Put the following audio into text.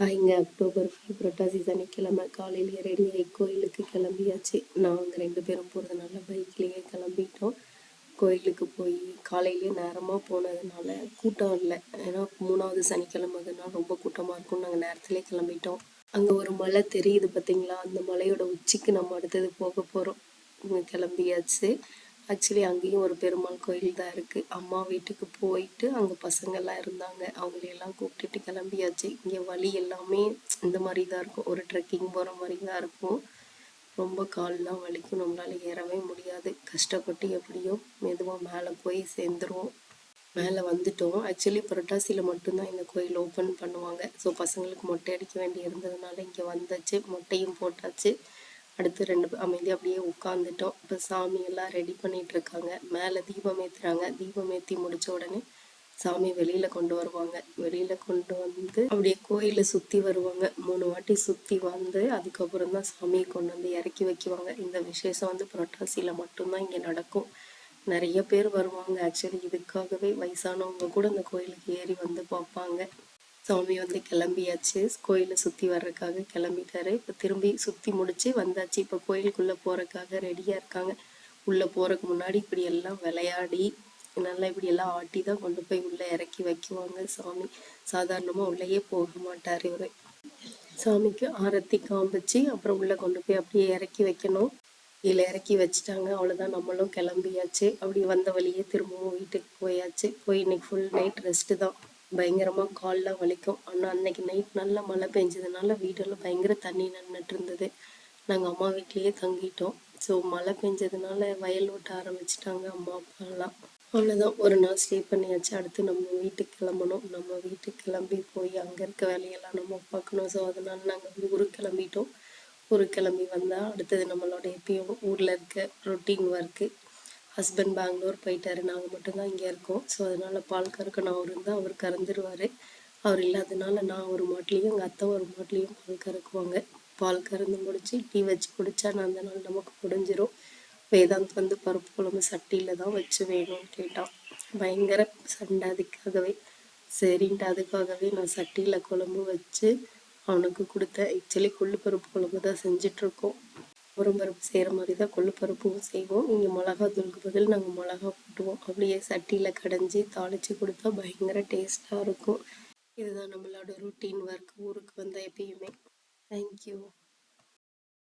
இங்கே October five புரட்டாசி சனிக்கிழமை காலையிலேயே ரெடி ஆகி கோயிலுக்கு கிளம்பியாச்சு. நாங்கள் ரெண்டு பேரும் போகிறதுனால பைக்லேயே கிளம்பிட்டோம். கோயிலுக்கு போய் காலையிலேயே நேரமாக போனதுனால கூட்டம் இல்லை. ஏன்னா மூணாவது சனிக்கிழமைதுனால ரொம்ப கூட்டமாக இருக்கும் நாங்கள் நேரத்துலேயே கிளம்பிட்டோம். அங்கே ஒரு மலை தெரியுது பார்த்தீங்களா அந்த மலையோட உச்சிக்கு நம்ம அடுத்தது போக போகிறோம் கிளம்பியாச்சு. ஆக்சுவலி அங்கேயும் ஒரு பெருமாள் கோயில் தான் இருக்குது அம்மா வீட்டுக்கு போயிட்டு அங்கே பசங்கள்லாம் இருந்தாங்க. அவங்களையெல்லாம் கூப்பிட்டுட்டு கிளம்பியாச்சு. இங்கே வழி எல்லாமே இந்த மாதிரி தான் இருக்கும். ஒரு ட்ரெக்கிங் போகிற மாதிரி தான் இருக்கும். ரொம்ப கால்லாம் வலிக்கும். நம்மளால் ஏறவே முடியாது. கஷ்டப்பட்டு எப்படியோ மெதுவாக மேலே போய் சேர்ந்துருவோம். மேலே வந்துட்டோம். ஆக்சுவலி புரட்டாசியில் மட்டும்தான் இந்த கோயில் ஓப்பன் பண்ணுவாங்க. ஸோ பசங்களுக்கு மொட்டை அடிக்க வேண்டி இருந்ததுனால இங்கே வந்தாச்சு. மொட்டையும் போட்டாச்சு. அடுத்து ரெண்டு அமைதி அப்படியே உட்காந்துட்டோம் இப்போ சாமி எல்லாம் ரெடி பண்ணிட்டு இருக்காங்க மேலே தீபம் ஏற்றுறாங்க தீபம் ஏற்றி முடிச்ச உடனே சாமி வெளியில கொண்டு வருவாங்க. வெளியில கொண்டு வந்து அப்படியே கோயிலை சுத்தி வருவாங்க. மூணு வாட்டி சுத்தி வந்து அதுக்கப்புறம் தான் சாமியை கொண்டு வந்து இறக்கி வைக்குவாங்க. இந்த விசேஷம் வந்து புரட்டாசியில மட்டும்தான் இங்க நடக்கும். நிறைய பேர் வருவாங்க. ஆக்சுவலி இதுக்காகவே வயசானவங்க கூட இந்த கோயிலுக்கு ஏறி வந்து பார்ப்பாங்க. சாமி வந்து கிளம்பியாச்சு. கோயிலை சுற்றி வர்றதுக்காக கிளம்பிட்டாரு. இப்போ திரும்பி சுற்றி முடிச்சு வந்தாச்சு. இப்போ கோயிலுக்குள்ளே போகிறதுக்காக ரெடியாக இருக்காங்க. உள்ளே போகிறதுக்கு முன்னாடி இப்படி எல்லாம் விளையாடி நல்லா இப்படி எல்லாம் ஆட்டி தான் கொண்டு போய் உள்ளே இறக்கி வைக்குவாங்க சாமி. சாதாரணமாக உள்ளேயே போக மாட்டார் இவர். சாமிக்கு ஆரத்தி காமிச்சு அப்புறம் உள்ளே கொண்டு போய் அப்படியே இறக்கி வைக்கணும். இதில் இறக்கி வச்சுட்டாங்க. அவ்வளோதான் நம்மளும் கிளம்பியாச்சு. அப்படி வந்த வழியே திரும்பவும் வீட்டுக்கு போயாச்சு. போய் இன்னைக்கு ஃபுல் நைட் ரெஸ்ட்டு தான். பயங்கரமாக கால்லாம் வலிக்கும். ஆனால் அன்னைக்கு நைட் நல்லா மழை பெஞ்சதுனால வீடெல்லாம் பயங்கர தண்ணி நின்றுட்டு இருந்தது. நாங்கள் அம்மா வீட்லேயே தங்கிட்டோம். ஸோ மழை பெஞ்சதுனால வயல் ஓட்ட ஆரம்பிச்சிட்டாங்க அம்மா அப்பாலாம். அவ்வளோதான் ஒரு நாள் ஸ்டே பண்ணியாச்சு. அடுத்து நம்ம வீட்டுக்கு கிளம்பணும். நம்ம வீட்டுக்கு கிளம்பி போய் அங்கே இருக்க வேலையெல்லாம் நம்ம பார்க்கணும். ஸோ அதனால நாங்கள் ஊருக்கு கிளம்பிட்டோம். ஊருக்கு கிளம்பி வந்தால் அடுத்தது நம்மளோட எப்பயும் ஊரில் இருக்க ரொட்டீன் ஒர்க்கு ஹஸ்பண்ட் பெங்களூர் போயிட்டாரு. நாங்கள் மட்டும்தான் இங்கே இருக்கோம். ஸோ அதனால் பால் கறக்க நான் அவர் இருந்தால் அவர் கறந்துருவார். அவர் இல்லாதனால நான் ஒரு மாட்டிலையும் எங்கள் அத்தை ஒரு மாட்டிலையும் பால் கறக்குவாங்க. பால் கறந்து முடிச்சு டீ வச்சு குடித்தா நான் அந்த நாள் நமக்கு முடிஞ்சிடும் வேதாந்த் வந்து பருப்பு குழம்பு சட்டியில் தான் வச்சு வேணும்னு கேட்டான். பயங்கர சண்டை அதுக்காகவே. சரின்ட்டு அதுக்காகவே நான் சட்டியில் குழம்பு வச்சு அவனுக்கு கொடுத்தேன். ஆக்சுவலி கொள்ளு பருப்பு குழம்பு தான் செஞ்சிட்ருக்கோம் பருப்பு செய்கிற மாதிரி தான் கொள்ளு பருப்பும் செய்வோம். இங்கே மிளகா தூளுக்கு பதில் நாங்கள் மிளகா போட்டுவோம். அப்படியே சட்டியில் கடைஞ்சி தாளித்து கொடுத்தா பயங்கர டேஸ்ட்டாக இருக்கும். இதுதான் நம்மளோட ருட்டீன் ஒர்க் ஊருக்கு வந்தால் எப்பயுமே. தேங்க்யூ